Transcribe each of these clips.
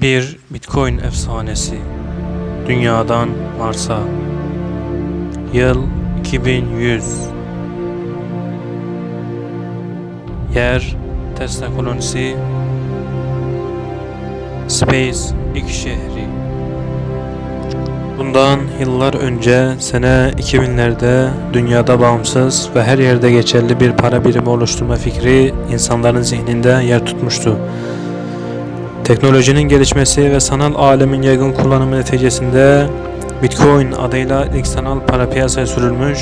Bir Bitcoin efsanesi. Dünyadan Mars'a. Yıl 2100. Yer Tesla kolonisi. Space X şehri. Bundan yıllar önce sene 2000'lerde dünyada bağımsız ve her yerde geçerli bir para birimi oluşturma fikri insanların zihninde yer tutmuştu. Teknolojinin gelişmesi ve sanal alemin yaygın kullanımı neticesinde Bitcoin adıyla ilk sanal para piyasaya sürülmüş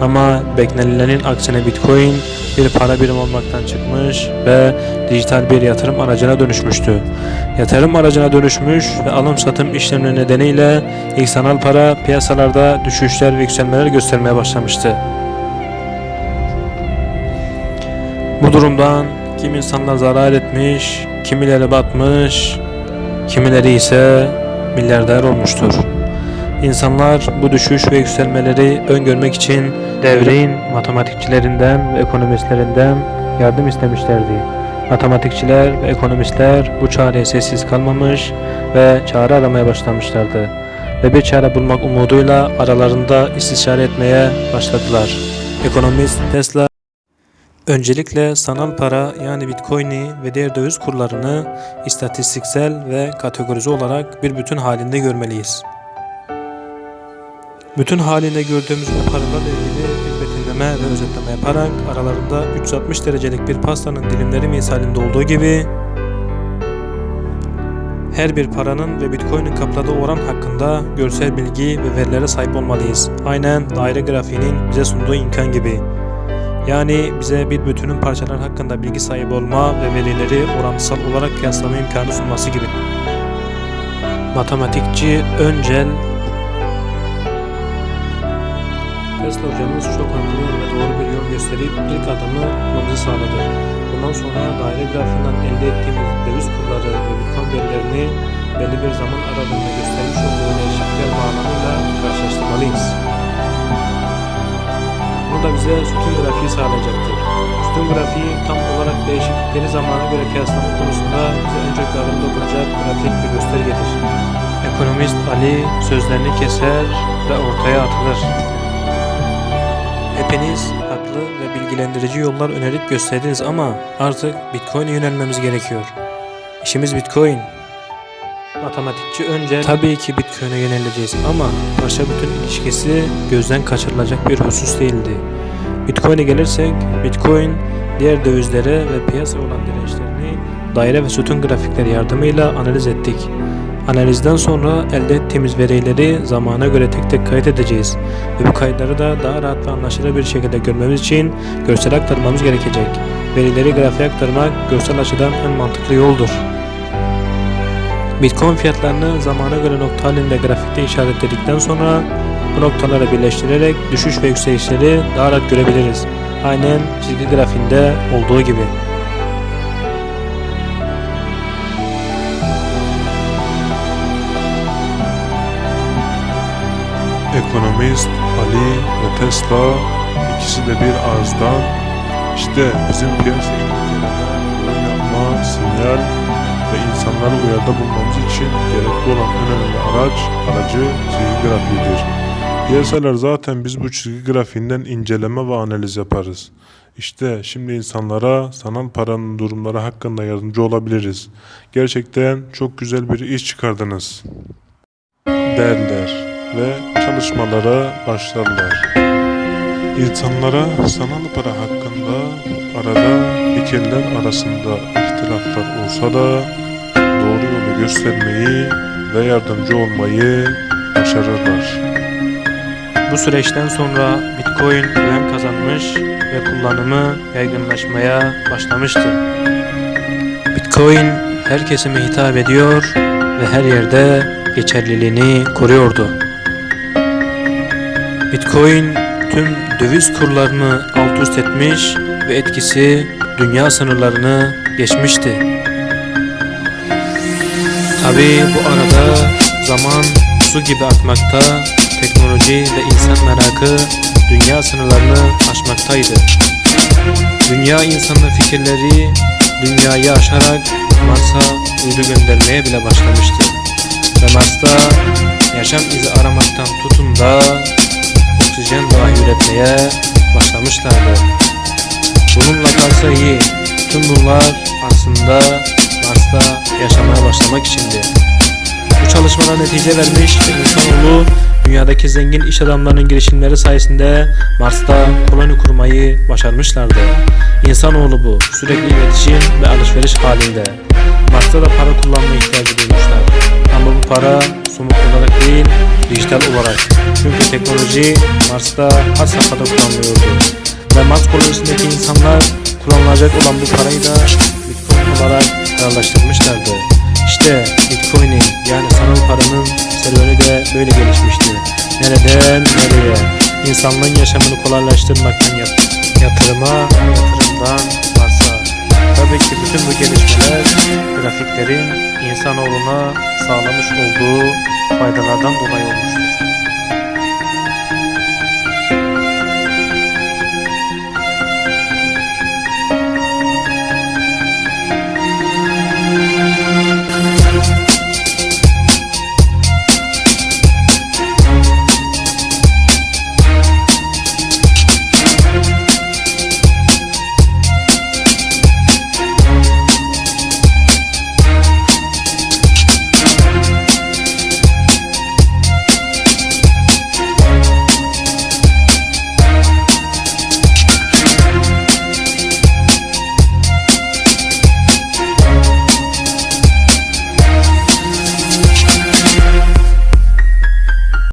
ama beklenilenin aksine Bitcoin bir para birimi olmaktan çıkmış ve dijital bir yatırım aracına dönüşmüştü. Yatırım aracına dönüşmüş ve alım satım işlemleri nedeniyle ilk sanal para piyasalarda düşüşler ve yükselmeler göstermeye başlamıştı. Bu durumdan kim insanlar zarar etmiş, kimileri batmış, kimileri ise milyarder olmuştur. İnsanlar bu düşüş ve yükselmeleri öngörmek için devrin matematikçilerinden ve ekonomistlerinden yardım istemişlerdi. Matematikçiler ve ekonomistler bu çareye sessiz kalmamış ve çare aramaya başlamışlardı. Ve bir çare bulmak umuduyla aralarında istişare etmeye başladılar. Ekonomist Tesla Öncelikle sanal para yani Bitcoin'i ve diğer döviz kurlarını istatistiksel ve kategorize olarak bir bütün halinde görmeliyiz. Bütün halinde gördüğümüz bu paralarla ilgili bir betimleme ve özetleme yaparak aralarında 360 derecelik bir pastanın dilimleri misalinde olduğu gibi her bir paranın ve Bitcoin'in kapladığı oran hakkında görsel bilgi ve verilere sahip olmalıyız. Aynen daire grafiğinin bize sunduğu imkan gibi. Yani bize bir bütünün parçalar hakkında bilgi sahibi olma ve verileri orantısal olarak kıyaslama imkanı sunması gibi. Matematikçi Öncel Tesla hocamız çok anlıyor ve doğru bir yol gösterip ilk adımı atmamızı sağladı. Bundan sonra daire grafiğinden elde ettiğimiz döviz kurları ve bitcoin verilerini belli bir zaman aralığında göstermiş olduğu değişiklikler bağlamıyla karşılaştırmalıyız. Bize sütun grafiği sağlayacaktır. Sütun grafiği tam olarak değişiklikleri zamana göre kıyaslama konusunda bize en çok yardım dokunacak grafik bir göstergedir. Ekonomist Ali sözlerini keser ve ortaya atılır. Hepiniz haklı ve bilgilendirici yollar önerip gösterdiniz ama artık Bitcoin'e yönelmemiz gerekiyor. İşimiz Bitcoin. Matematikçi önce tabii ki Bitcoin'e yöneleceğiz ama paşa bütün ilişkisi gözden kaçırılacak bir husus değildi. Bitcoin'e gelirsek Bitcoin diğer dövizlere ve piyasa olan dirençlerini daire ve sütun grafikleri yardımıyla analiz ettik. Analizden sonra elde ettiğimiz verileri zamana göre tek tek kayıt edeceğiz ve bu kayıtları da daha rahat ve anlaşılır bir şekilde görmemiz için görsel aktarmamız gerekecek. Verileri grafiğe aktarmak görsel açıdan en mantıklı yoldur. Bitcoin fiyatlarını zamana göre nokta halinde grafikte işaretledikten sonra bu noktaları birleştirerek düşüş ve yükselişleri daha rahat görebiliriz. Aynen çizgi grafiğinde olduğu gibi. Ekonomist Ali ve Tesla ikisi de bir ağızdan işte bizim piyasa inceleme, yorum yapma, sinyal ve insanları uyarıda bulmamız için gerekli olan önemli araç, aracı çizgi grafiğidir. Piyasalar zaten biz bu çizgi grafiğinden inceleme ve analiz yaparız. İşte şimdi insanlara sanal paranın durumları hakkında yardımcı olabiliriz. Gerçekten çok güzel bir iş çıkardınız. Derler ve çalışmalara başlarlar. İnsanlara sanal para hakkında arada fikirler arasında ihtilaflar olsa da doğru yolu göstermeyi ve yardımcı olmayı başarırlar. Bu süreçten sonra Bitcoin güven kazanmış ve kullanımı yaygınlaşmaya başlamıştı. Bitcoin her hitap ediyor ve her yerde geçerliliğini koruyordu. Bitcoin tüm döviz kurlarını alt üst etmiş ve etkisi dünya sınırlarını geçmişti. Tabi bu arada zaman su gibi akmakta, teknoloji ve insan merakı dünya sınırlarını aşmaktaydı. Dünya insanının fikirleri dünyayı aşarak Mars'a uydu göndermeye bile başlamıştı. Ve Mars'ta yaşam izi aramaktan tutun da oksijen dahi üretmeye başlamışlardı. Bununla kalsa iyi. Tüm bunlar aslında Mars'ta yaşamaya başlamak içindi. Bu çalışmalar netice vermiş ve insanoğlu dünyadaki zengin iş adamlarının girişimleri sayesinde Mars'ta koloni kurmayı başarmışlardı. İnsanoğlu bu sürekli iletişim ve alışveriş halinde. Mars'ta da para kullanma ihtiyacı duymuşlar. Ama bu para somut olarak değil, dijital olarak. Çünkü teknoloji Mars'ta had safhada kullanılıyordu. Ve Mars kolonisindeki insanlar kullanılacak olan bu parayı da Bitcoin olarak kararlaştırmışlardı. İşte Bitcoin'in yani paranın serüveni de böyle gelişmişti. Nereden nereye? İnsanlığın yaşamını kolaylaştırmaktan yat yatırıma, yatırımdan Mars'a. Tabii ki bütün bu gelişmeler grafiklerin insanoğluna sağlamış olduğu faydalardan dolayı olmuştur.